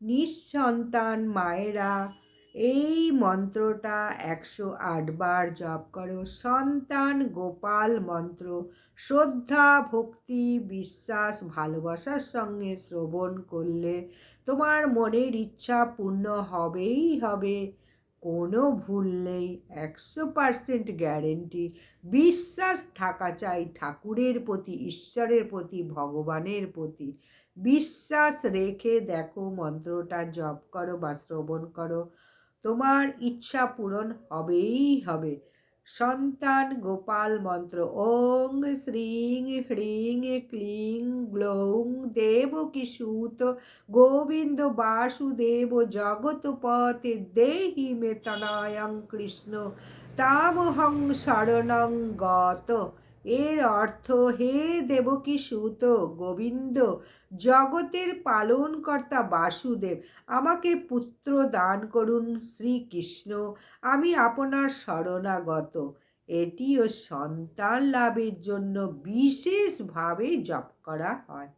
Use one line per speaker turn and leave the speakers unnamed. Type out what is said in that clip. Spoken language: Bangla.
নিঃসন্তান মায়েরা, এই মন্ত্রটা একশো আটবার জপ করো। সন্তান গোপাল মন্ত্র, শ্রদ্ধা, ভক্তি, বিশ্বাস, ভালোবাসার সঙ্গে শ্রবণ করলে তোমার মনের ইচ্ছা পূর্ণ হবেই হবে। কোনো ভুল নেই। একশো পার্সেন্ট গ্যারেন্টি বিশ্বাস থাকা চাই ঠাকুরের প্রতি, ঈশ্বরের প্রতি, ভগবানের প্রতি। বিশ্বাস রেখে দেখো মন্ত্রটা জপ করো বা শ্রবণ করো। তোমার ইচ্ছা পূরণ হবেই হবে। সন্তান গোপাল মন্ত্র, ওং শ্রীং হ্রিং ক্লিং গ্লৌং দেব কিশুত গোবিন্দ বাসুদেব জগৎপতে দেহি মেতনায়ং কৃষ্ণ, তামহং শরণং গত। এর অর্থ, হে দেবকী সুত গোবিন্দ, জগতের পালনকর্তা বাসুদেব, আমাকে পুত্র দান করুন শ্রীকৃষ্ণ, আমি আপনার শরণাগত। এটিও সন্তান লাভের জন্য বিশেষভাবে জপ করা হয়।